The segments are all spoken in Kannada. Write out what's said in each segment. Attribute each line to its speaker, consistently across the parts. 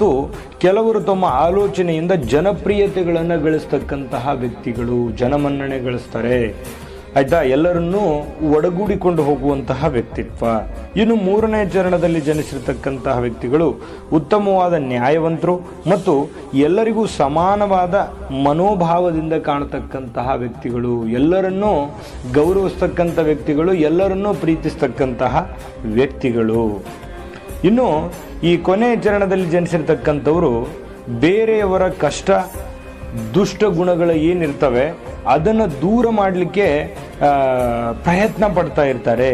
Speaker 1: ಮತ್ತು ಕೆಲವರು ತಮ್ಮ ಆಲೋಚನೆಯಿಂದ ಜನಪ್ರಿಯತೆಗಳನ್ನು ಗಳಿಸ್ತಕ್ಕಂತಹ ವ್ಯಕ್ತಿಗಳು, ಜನಮನ್ನಣೆ ಗಳಿಸ್ತಾರೆ. ಆಯ್ತಾ? ಎಲ್ಲರನ್ನೂ ಒಡಗೂಡಿಕೊಂಡು ಹೋಗುವಂತಹ ವ್ಯಕ್ತಿತ್ವ. ಇನ್ನು ಮೂರನೇ ಚರಣದಲ್ಲಿ ಜನಿಸಿರ್ತಕ್ಕಂತಹ ವ್ಯಕ್ತಿಗಳು ಉತ್ತಮವಾದ ನ್ಯಾಯವಂತರು ಮತ್ತು ಎಲ್ಲರಿಗೂ ಸಮಾನವಾದ ಮನೋಭಾವದಿಂದ ಕಾಣತಕ್ಕಂತಹ ವ್ಯಕ್ತಿಗಳು. ಎಲ್ಲರನ್ನೂ ಗೌರವಿಸ್ತಕ್ಕಂಥ ವ್ಯಕ್ತಿಗಳು, ಎಲ್ಲರನ್ನೂ ಪ್ರೀತಿಸ್ತಕ್ಕಂತಹ ವ್ಯಕ್ತಿಗಳು. ಇನ್ನು ಈ ಕೊನೆಯ ಚರಣದಲ್ಲಿ ಜನಿಸಿರ್ತಕ್ಕಂಥವರು ಬೇರೆಯವರ ಕಷ್ಟ, ದುಷ್ಟ ಗುಣಗಳು ಏನಿರ್ತವೆ, ಅದನ್ನು ದೂರ ಮಾಡಲಿಕ್ಕೆ ಪ್ರಯತ್ನ ಪಡ್ತಾ ಇರ್ತಾರೆ.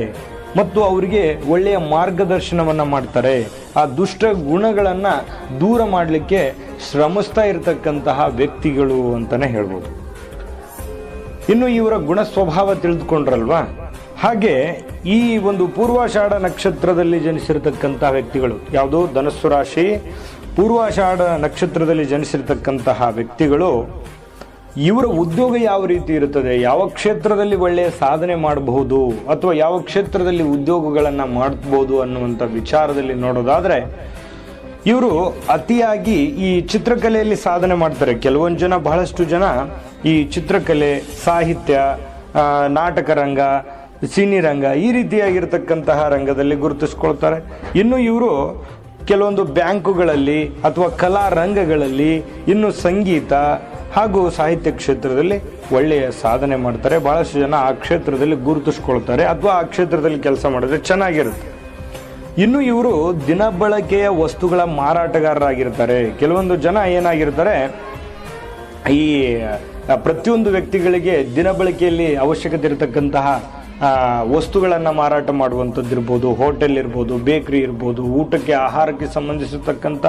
Speaker 1: ಮತ್ತು ಅವರಿಗೆ ಒಳ್ಳೆಯ ಮಾರ್ಗದರ್ಶನವನ್ನು ಮಾಡ್ತಾರೆ. ಆ ದುಷ್ಟ ಗುಣಗಳನ್ನು ದೂರ ಮಾಡಲಿಕ್ಕೆ ಶ್ರಮಿಸ್ತಾ ಇರತಕ್ಕಂತಹ ವ್ಯಕ್ತಿಗಳು ಅಂತಲೇ ಹೇಳ್ಬೋದು. ಇನ್ನು ಇವರ ಗುಣ ಸ್ವಭಾವ ತಿಳಿದುಕೊಂಡ್ರಲ್ವಾ? ಹಾಗೆ ಈ ಒಂದು ಪೂರ್ವಾಷಾಢ ನಕ್ಷತ್ರದಲ್ಲಿ ಜನಿಸಿರತಕ್ಕಂತಹ ವ್ಯಕ್ತಿಗಳು ಯಾವುದೋ? ಧನಸ್ಸು ರಾಶಿ. ಪೂರ್ವಾಷಾಢ ನಕ್ಷತ್ರದಲ್ಲಿ ಜನಿಸಿರ್ತಕ್ಕಂತಹ ವ್ಯಕ್ತಿಗಳು, ಇವರ ಉದ್ಯೋಗ ಯಾವ ರೀತಿ ಇರುತ್ತದೆ? ಯಾವ ಕ್ಷೇತ್ರದಲ್ಲಿ ಒಳ್ಳೆಯ ಸಾಧನೆ ಮಾಡಬಹುದು? ಅಥವಾ ಯಾವ ಕ್ಷೇತ್ರದಲ್ಲಿ ಉದ್ಯೋಗಗಳನ್ನು ಮಾಡಬಹುದು ಅನ್ನುವಂಥ ವಿಚಾರದಲ್ಲಿ ನೋಡೋದಾದರೆ, ಇವರು ಅತಿಯಾಗಿ ಈ ಚಿತ್ರಕಲೆಯಲ್ಲಿ ಸಾಧನೆ ಮಾಡ್ತಾರೆ. ಕೆಲವೊಂದು ಜನ ಬಹಳಷ್ಟು ಜನ ಈ ಚಿತ್ರಕಲೆ, ಸಾಹಿತ್ಯ ನಾಟಕ ರಂಗ ಸಿನಿ ರಂಗ ಈ ರೀತಿಯಾಗಿರ್ತಕ್ಕಂತಹ ರಂಗದಲ್ಲಿ ಗುರುತಿಸ್ಕೊಳ್ತಾರೆ. ಇನ್ನು ಇವರು ಕೆಲವೊಂದು ಬ್ಯಾಂಕುಗಳಲ್ಲಿ ಅಥವಾ ಕಲಾ ರಂಗಗಳಲ್ಲಿ ಇನ್ನು ಸಂಗೀತ ಹಾಗೂ ಸಾಹಿತ್ಯ ಕ್ಷೇತ್ರದಲ್ಲಿ ಒಳ್ಳೆಯ ಸಾಧನೆ ಮಾಡ್ತಾರೆ. ಭಾಳಷ್ಟು ಜನ ಆ ಕ್ಷೇತ್ರದಲ್ಲಿ ಗುರುತಿಸ್ಕೊಳ್ತಾರೆ. ಅಥವಾ ಆ ಕ್ಷೇತ್ರದಲ್ಲಿ ಕೆಲಸ ಮಾಡಿದ್ರೆ ಚೆನ್ನಾಗಿರುತ್ತೆ. ಇನ್ನು ಇವರು ದಿನಬಳಕೆಯ ವಸ್ತುಗಳ ಮಾರಾಟಗಾರರಾಗಿರ್ತಾರೆ. ಕೆಲವೊಂದು ಜನ ಏನಾಗಿರ್ತಾರೆ, ಈ ಪ್ರತಿಯೊಂದು ವ್ಯಕ್ತಿಗಳಿಗೆ ದಿನಬಳಕೆಯಲ್ಲಿ ಅವಶ್ಯಕತೆ ಇರತಕ್ಕಂತಹ ವಸ್ತುಗಳನ್ನು ಮಾರಾಟ ಮಾಡುವಂಥದ್ದು ಇರ್ಬೋದು ಹೋಟೆಲ್ ಇರ್ಬೋದು ಬೇಕ್ರಿ ಇರ್ಬೋದು ಊಟಕ್ಕೆ ಆಹಾರಕ್ಕೆ ಸಂಬಂಧಿಸಿರ್ತಕ್ಕಂಥ